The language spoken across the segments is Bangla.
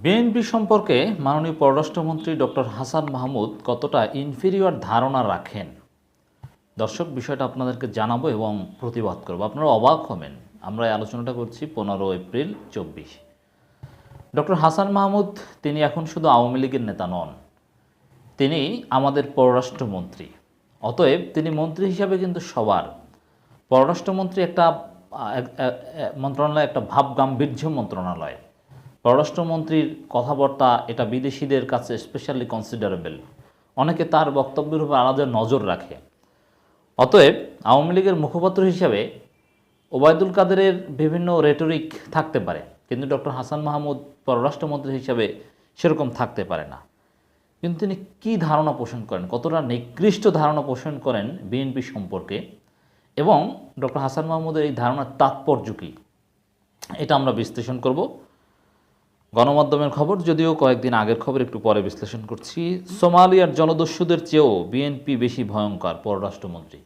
বিএনপি সম্পর্কে মাননীয় পররাষ্ট্রমন্ত্রী ডক্টর হাসান মাহমুদ কতটা ইনফেরিয়র ধারণা রাখেন? দর্শক, বিষয়টা আপনাদেরকে জানাব এবং প্রতিবাদ করব। আপনারা অবাক হবেন। আমরা এই আলোচনাটা করছি পনেরো এপ্রিল চব্বিশ। ডক্টর হাসান মাহমুদ, তিনি এখন শুধু আওয়ামী লীগের নেতা নন, তিনি আমাদের পররাষ্ট্রমন্ত্রী। অতএব তিনি মন্ত্রী হিসাবে কিন্তু সবার। পররাষ্ট্রমন্ত্রী একটা মন্ত্রণালয়, একটা ভাব গাম্ভীর্য মন্ত্রণালয়। পররাষ্ট্রমন্ত্রীর কথাবার্তা এটা বিদেশিদের কাছে স্পেশালি কনসিডারেবল অনেকে তার বক্তব্যের উপর আলাদা নজর রাখে। অতএব আওয়ামী লীগের মুখপাত্র হিসাবে ওবায়দুল কাদেরের বিভিন্ন রেটরিক থাকতে পারে, কিন্তু ডক্টর হাসান মাহমুদ পররাষ্ট্রমন্ত্রী হিসাবে সেরকম থাকতে পারে না। কিন্তু তিনি কী ধারণা পোষণ করেন, কতটা নিকৃষ্ট ধারণা পোষণ করেন বিএনপি সম্পর্কে এবং ডক্টর হাসান মাহমুদের এই ধারণার তাৎপর্য কী, এটা আমরা বিশ্লেষণ করব। গণমাধ্যমের খবর, যদিও কয়েকদিন আগের খবর একটু পরে বিশ্লেষণ করছি, সোমালিয়ার জলদস্যুদের চেয়েও বিএনপি বেশি ভয়ঙ্কর পররাষ্ট্রমন্ত্রী।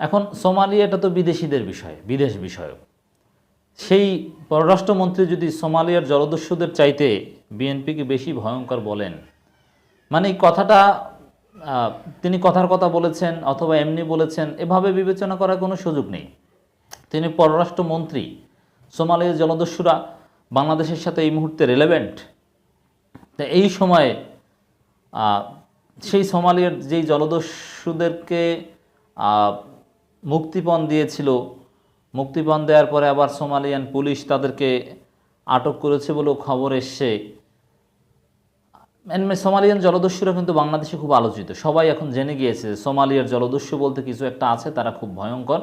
এখন সোমালিয়াটা তো বিদেশিদের বিষয়, বিদেশ বিষয়ক। সেই পররাষ্ট্রমন্ত্রী যদি সোমালিয়ার জলদস্যুদের চাইতে বিএনপিকে বেশি ভয়ঙ্কর বলেন মানে কথাটা তিনি কথার কথা বলেছেন অথবা এমনি বলেছেন, এভাবে বিবেচনা করার কোনো সুযোগ নেই। তিনি পররাষ্ট্রমন্ত্রী, সোমালিয়ার জলদস্যুরা বাংলাদেশের সাথে এই মুহূর্তে রেলেভেন্ট তা এই সময়ে সেই সোমালিয়ার যেই জলদস্যুদেরকে মুক্তিপণ দিয়েছিল, মুক্তিপণ দেওয়ার পরে আবার সোমালিয়ান পুলিশ তাদেরকে আটক করেছে বলেও খবর এসছে। সোমালিয়ান জলদস্যুরা কিন্তু বাংলাদেশে খুব আলোচিত। সবাই এখন জেনে গিয়েছে সোমালিয়ার জলদস্যু বলতে কিছু একটা আছে, তারা খুব ভয়ঙ্কর।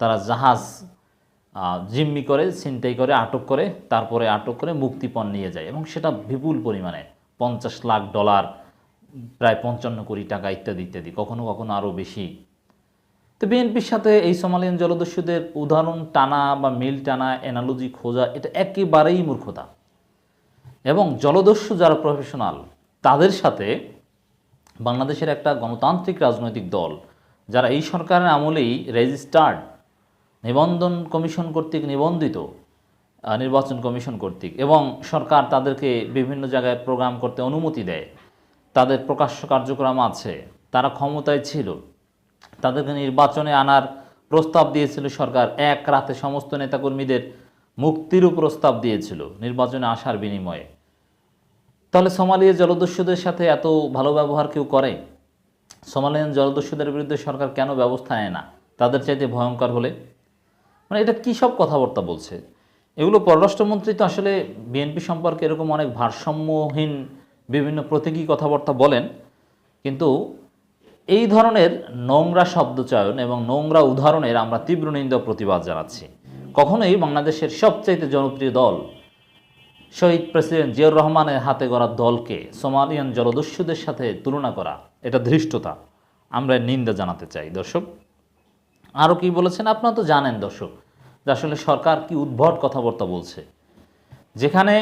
তারা জাহাজ জিম্মি করে, ছিনতাই করে, আটক করে, তারপরে আটক করে মুক্তিপণ নিয়ে যায় এবং সেটা বিপুল পরিমাণে, পঞ্চাশ লাখ ডলার, প্রায় পঞ্চান্ন কোটি টাকা ইত্যাদি ইত্যাদি, কখনো কখনো আরও বেশি। তো বিএনপির সাথে এই সোমালিয়ান জলদস্যুদের উদাহরণ টানা বা মিল টানা অ্যানালজি খোঁজা, এটা একেবারেই মূর্খতা। এবং জলদস্যু যারা প্রফেশনাল তাদের সাথে বাংলাদেশের একটা গণতান্ত্রিক রাজনৈতিক দল, যারা এই সরকারের আমলেই রেজিস্টার্ড নিবন্ধন কমিশন কর্তৃক নিবন্ধিত নির্বাচন কমিশন কর্তৃক এবং সরকার তাদেরকে বিভিন্ন জায়গায় প্রোগ্রাম করতে অনুমতি দেয়। তাদের প্রকাশ্য কার্যক্রম আছে, তারা ক্ষমতায় ছিল। তাদেরকে নির্বাচনে আনার প্রস্তাব দিয়েছিল সরকার। এক রাতে সমস্ত নেতাকর্মীদের মুক্তিরও প্রস্তাব দিয়েছিল নির্বাচনে আসার বিনিময়ে। তাহলে সোমালিয়া জলদস্যুদের সাথে এত ভালো ব্যবহার কেউ করে? সোমালিয়ান জলদস্যুদের বিরুদ্ধে সরকার কেন ব্যবস্থা নেয় না? তাদের চাইতে ভয়ঙ্কর হলে? মানে এটা কী সব কথাবার্তা বলছে? এগুলো পররাষ্ট্রমন্ত্রী তো আসলে বিএনপি সম্পর্কে এরকম অনেক ভারসাম্যহীন বিভিন্ন প্রতীকী কথাবার্তা বলেন, কিন্তু এই ধরনের নোংরা শব্দচয়ন এবং নোংরা উদাহরণের আমরা তীব্র নিন্দা প্রতিবাদ জানাচ্ছি। কখনোই বাংলাদেশের সবচাইতে জনপ্রিয় দল শহীদ প্রেসিডেন্ট জিয়াউর রহমানের হাতে গড়া দলকে সোমালিয়ান জলদস্যুদের সাথে তুলনা করা, এটা ধৃষ্টতা। আমরা নিন্দা জানাতে চাই। দর্শক আরও কি বলেছেন? আপনারা তো জানেন দর্শক যে আসলে সরকার কি উদ্ভট কথাবার্তা বলছে। যেখানে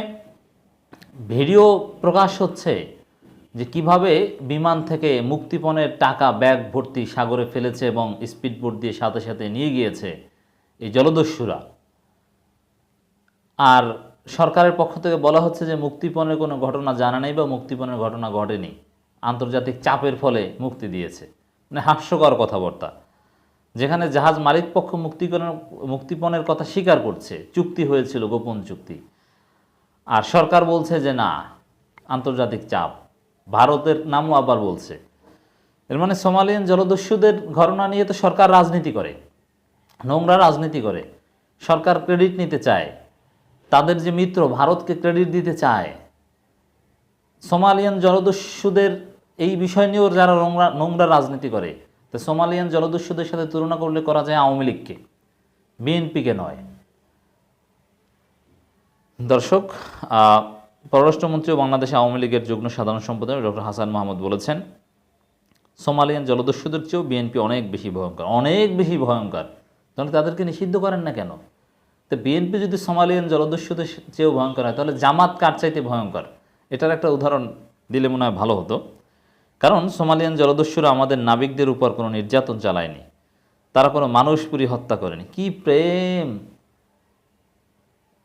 ভিডিও প্রকাশ হচ্ছে যে কীভাবে বিমান থেকে মুক্তিপণের টাকা ব্যাগ ভর্তি সাগরে ফেলেছে এবং স্পিডবোট দিয়ে সাথে সাথে নিয়ে গিয়েছে এই জলদস্যুরা। আর সরকারের পক্ষ থেকে বলা হচ্ছে যে মুক্তিপণের কোনো ঘটনা জানা নেই বা মুক্তিপণের ঘটনা ঘটেনি। আন্তর্জাতিক চাপের ফলে মুক্তি দিয়েছে। মানে হাস্যকর কথাবার্তা। যেখানে জাহাজ মালিক পক্ষ মুক্তিকরণ, মুক্তিপণের কথা স্বীকার করছে। চুক্তি হয়েছিল, গোপন চুক্তি। আর সরকার বলছে যে না, আন্তর্জাতিক চাপ। ভারতের নামও আবার বলছে। এর মানে সোমালিয়ান জলদস্যুদের ঘটনা নিয়ে তো সরকার রাজনীতি করে। নোংরা রাজনীতি করে। সরকার ক্রেডিট নিতে চায়। তাদের যে মিত্র, ভারতকে ক্রেডিট দিতে চায়। সোমালিয়ান জলদস্যুদের এই বিষয় নিয়েও যারা নোংরা নোংরা রাজনীতি করে তো সোমালিয়ান জলদস্যুদের সাথে তুলনা করলে করা যায় আওয়ামী লীগকে। বিএনপিকে নয়। দর্শক পররাষ্ট্রমন্ত্রী ও বাংলাদেশ আওয়ামী লীগের যুগ্ম সাধারণ সম্পাদক ডক্টর হাসান মাহমুদ বলেছেন, সোমালিয়ান জলদস্যুদের চেয়েও বিএনপি অনেক বেশি ভয়ঙ্কর, অনেক বেশি ভয়ঙ্কর। তাহলে তাদেরকে নিষিদ্ধ করেন না কেন? তো বিএনপি যদি সোমালিয়ান জলদস্যুদের চেয়েও ভয়ঙ্কর হয়, তাহলে জামাত কার চাইতে ভয়ঙ্কর? এটার একটা উদাহরণ দিলে মনে হয় ভালো হতো। কারণ সোমালিয়ান জলদস্যুরা আমাদের নাবিকদের উপর কোনো নির্যাতন চালায়নি। তারা কোনো মানুষপুরি হত্যা করেনি। কি প্রেম!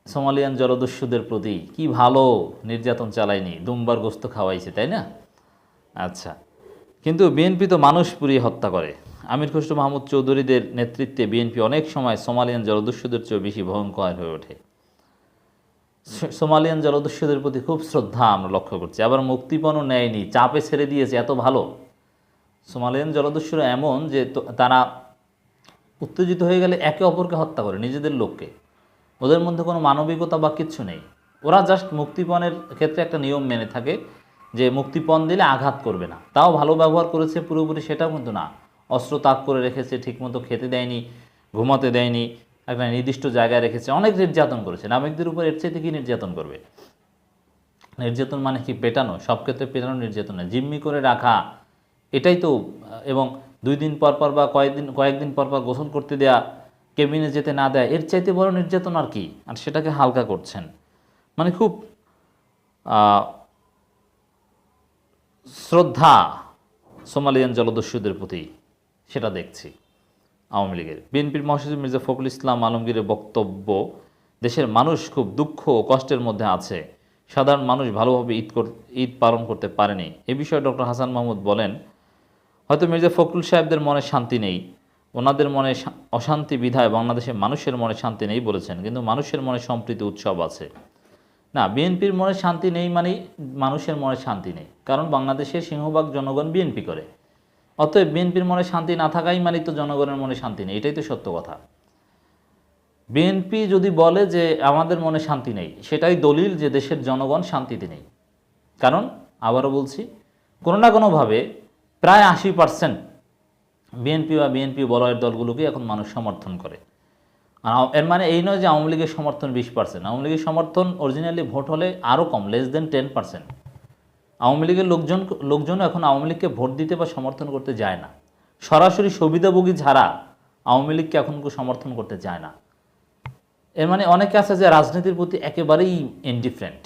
সোমালিয়ান জলদস্যুদের প্রতি কি ভালো নির্যাতন চালায়নি, দুমবার গোস্ত খাওয়াইছে, তাই না? আচ্ছা কিন্তু বিএনপি তো মানুষ পুড়িয়ে হত্যা করে। আমির খসরু মাহমুদ চৌধুরীদের নেতৃত্বে বিএনপি অনেক সময় সোমালিয়ান জলদস্যুদের চেয়েও বেশি ভয়ঙ্কর হয়ে ওঠে। সোমালিয়ান জলদস্যুদের প্রতি খুব শ্রদ্ধা আমরা লক্ষ্য করছি। আবার মুক্তিপণও নেয়নি, চাপে ছেড়ে দিয়েছে, এত ভালো। সোমালিয়ান জলদস্যুরা এমন যে তারা উত্তেজিত হয়ে গেলে একে অপরকে হত্যা করে, নিজেদের লোককে। ওদের মধ্যে কোনো মানবিকতা বা কিচ্ছু নেই। ওরা জাস্ট মুক্তিপণের ক্ষেত্রে একটা নিয়ম মেনে থাকে যে মুক্তিপণ দিলে আঘাত করবে না। তাও ভালো ব্যবহার করেছে পুরোপুরি সেটাও কিন্তু না। অস্ত্র তাক করে রেখেছে, ঠিকমতো খেতে দেয়নি, ঘুমাতে দেয়নি একটা নির্দিষ্ট জায়গায় রেখেছে, অনেক নির্যাতন করেছে। নাবিকদের উপর এর চাইতে কি নির্যাতন করবে? নির্যাতন মানে কি পেটানো? সব ক্ষেত্রে পেটানো নির্যাতন না। জিম্মি করে রাখা, এটাই তো, এবং দুই দিন পর পর বা কয়েকদিন কয়েকদিন পর পর গোসল করতে দেয়া, কেবিনে যেতে না দেয়, এর চাইতে বড় নির্যাতন আর কি? আর সেটাকে হালকা করছেন। মানে খুব শ্রদ্ধা সোমালিয়ান জলদস্যুদের প্রতি সেটা দেখছি। আওয়ামী লীগের। বিএনপির মহাসচিব মির্জা ফখরুল ইসলাম আলমগীরের বক্তব্য, দেশের মানুষ খুব দুঃখ ও কষ্টের মধ্যে আছে। সাধারণ মানুষ ভালোভাবে ঈদ কর ঈদ পালন করতে পারেনি। এ বিষয়ে ডক্টর হাসান মাহমুদ বলেন, হয়তো মির্জা ফখরুল সাহেবদের মনে শান্তি নেই। ওনাদের মনে অশান্তি বিধায় বাংলাদেশের মানুষের মনে শান্তি নেই বলেছেন। কিন্তু মানুষের মনে সম্প্রীতি উৎসব আছে। না, বিএনপির মনে শান্তি নেই মানেই মানুষের মনে শান্তি নেই। কারণ বাংলাদেশের সিংহভাগ জনগণ বিএনপি করে। অতএব বিএনপির মনে শান্তি না থাকাই মানেই তো জনগণের মনে শান্তি নেই, এটাই তো সত্য কথা। বিএনপি যদি বলে যে আমাদের মনে শান্তি নেই, সেটাই দলিল যে দেশের জনগণ শান্তিতে নেই। কারণ, আবারও বলছি, কোনো না কোনোভাবে প্রায় আশি পার্সেন্ট বিএনপি বা বিএনপি বলয়ের দলগুলোকে এখন মানুষ সমর্থন করে। আর এর মানে এই নয় যে আওয়ামী লীগের সমর্থন বিশ পার্সেন্ট আওয়ামী লীগের সমর্থন অরিজিনালি ভোট হলে আরও কম less than ten percent Awami লীগের লোকজন, লোকজনও এখন আওয়ামী লীগকে ভোট দিতে বা সমর্থন করতে যায় না। সরাসরি সুবিধাভোগী ছাড়া আওয়ামী লীগকে এখন সমর্থন করতে যায় না। এর মানে অনেকে আছে যে রাজনীতির প্রতি একেবারেই ইনডিফারেন্ট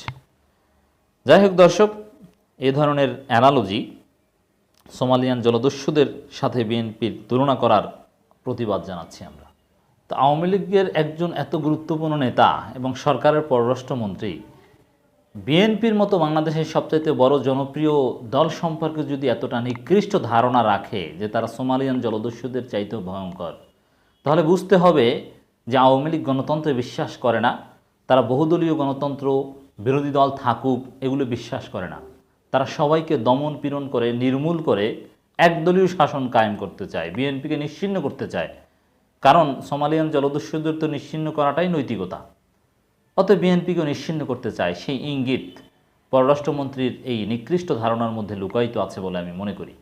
যাই হোক দর্শক, এ ধরনের অ্যানালজি সোমালিয়ান জলদস্যুদের সাথে বিএনপির তুলনা করার প্রতিবাদ জানাচ্ছি আমরা। তো আওয়ামী লীগের একজন এত গুরুত্বপূর্ণ নেতা এবং সরকারের পররাষ্ট্রমন্ত্রী বিএনপির মতো বাংলাদেশের সবচাইতে বড় জনপ্রিয় দল সম্পর্কে যদি এতটা নিকৃষ্ট ধারণা রাখে যে তারা সোমালিয়ান জলদস্যুদের চাইতেও ভয়ঙ্কর, তাহলে বুঝতে হবে যে আওয়ামী লীগ গণতন্ত্রে বিশ্বাস করে না। তারা বহুদলীয় গণতন্ত্র, বিরোধী দল থাকুক, এগুলো বিশ্বাস করে না। তারা সবাইকে দমন পীড়ন করে, নির্মূল করে একদলীয় শাসন কায়েম করতে চায়, বিএনপিকে নিশ্চিহ্ন করতে চায়। কারণ সোমালিয়ান জলদস্যুদের তো নিশ্চিহ্ন করাটাই নৈতিকতা। অতএব বিএনপিকে নিশ্চিন্ন করতে চায় সেই ইঙ্গিত পররাষ্ট্রমন্ত্রীর এই নিকৃষ্ট ধারণার মধ্যে লুকায়িত আছে বলে আমি মনে করি।